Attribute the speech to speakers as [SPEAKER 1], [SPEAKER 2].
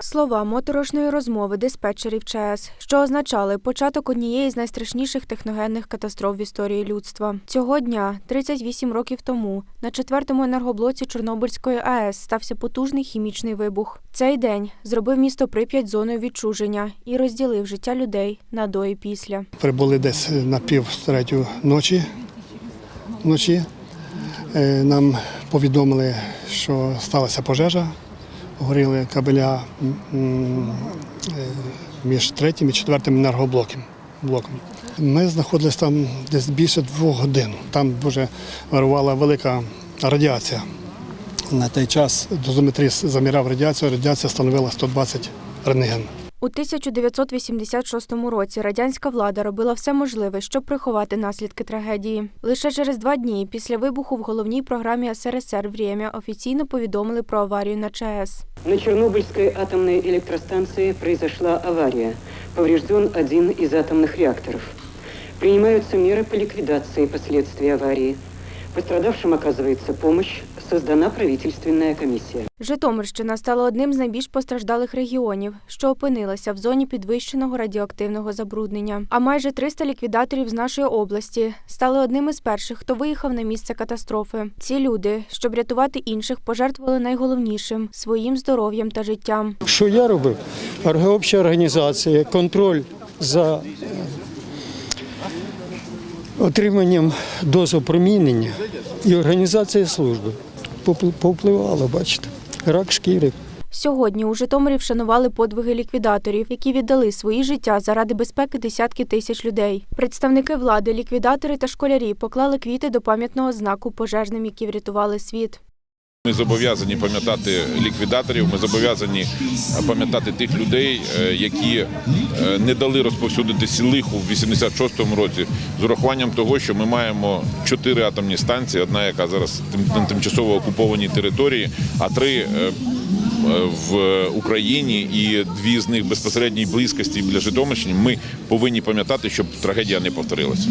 [SPEAKER 1] Слова моторошної розмови диспетчерів ЧАЕС, що означали початок однієї з найстрашніших техногенних катастроф в історії людства. Цього дня, 38 років тому, на четвертому енергоблоці Чорнобильської АЕС стався потужний хімічний вибух. Цей день зробив місто Прип'ять зоною відчуження і розділив життя людей на до і після.
[SPEAKER 2] Прибули десь на пів третю ночі. Вночі Е, нам повідомили, що сталася пожежа, горіли кабеля е, між третім і четвертим енергоблоком. блоком. Ми знаходилися там десь більше двох годин. Там дуже вирувала велика радіація. На той час дозометріст заміряв радіацію, радіація становила 120 рентген.
[SPEAKER 1] У 1986 році радянська влада робила все можливе, щоб приховати наслідки трагедії. Лише через два дні після вибуху в головній програмі СРСР «Время» офіційно повідомили про аварію на ЧАЕС.
[SPEAKER 3] На Чернобыльской атомной электростанции произошла авария. Поврежден один из атомных реакторов. Принимаются меры по ликвидации последствий аварии. Пострадавшим оказывается помощь. Создана правительственная комиссия.
[SPEAKER 1] Житомирщина стала одним з найбільш постраждалих регіонів, що опинилася в зоні підвищеного радіоактивного забруднення. А майже 300 ліквідаторів з нашої області стали одним із перших, хто виїхав на місце катастрофи. Ці люди, щоб рятувати інших, пожертвували найголовнішим своїм здоров'ям та життям.
[SPEAKER 4] Що я робив? Обща організація, контроль за отриманням доз опромінення і організація служби. повпливала, бачите, рак шкіри.
[SPEAKER 1] Сьогодні у Житомирі вшанували подвиги ліквідаторів, які віддали свої життя заради безпеки десятки тисяч людей. Представники влади, ліквідатори та школярі поклали квіти до пам'ятного знаку пожежним, які врятували світ.
[SPEAKER 5] Ми зобов'язані пам'ятати ліквідаторів. Ми зобов'язані пам'ятати тих людей, е, які е, не дали розповсюдитися лиху в 86-му році, з урахуванням того, що ми маємо чотири атомні станції: одна, яка зараз на тимчасово окупованій території, а три е, в Україні і дві з них безпосередній близькості біля Житомирщини. Ми повинні пам'ятати, щоб трагедія не повторилася.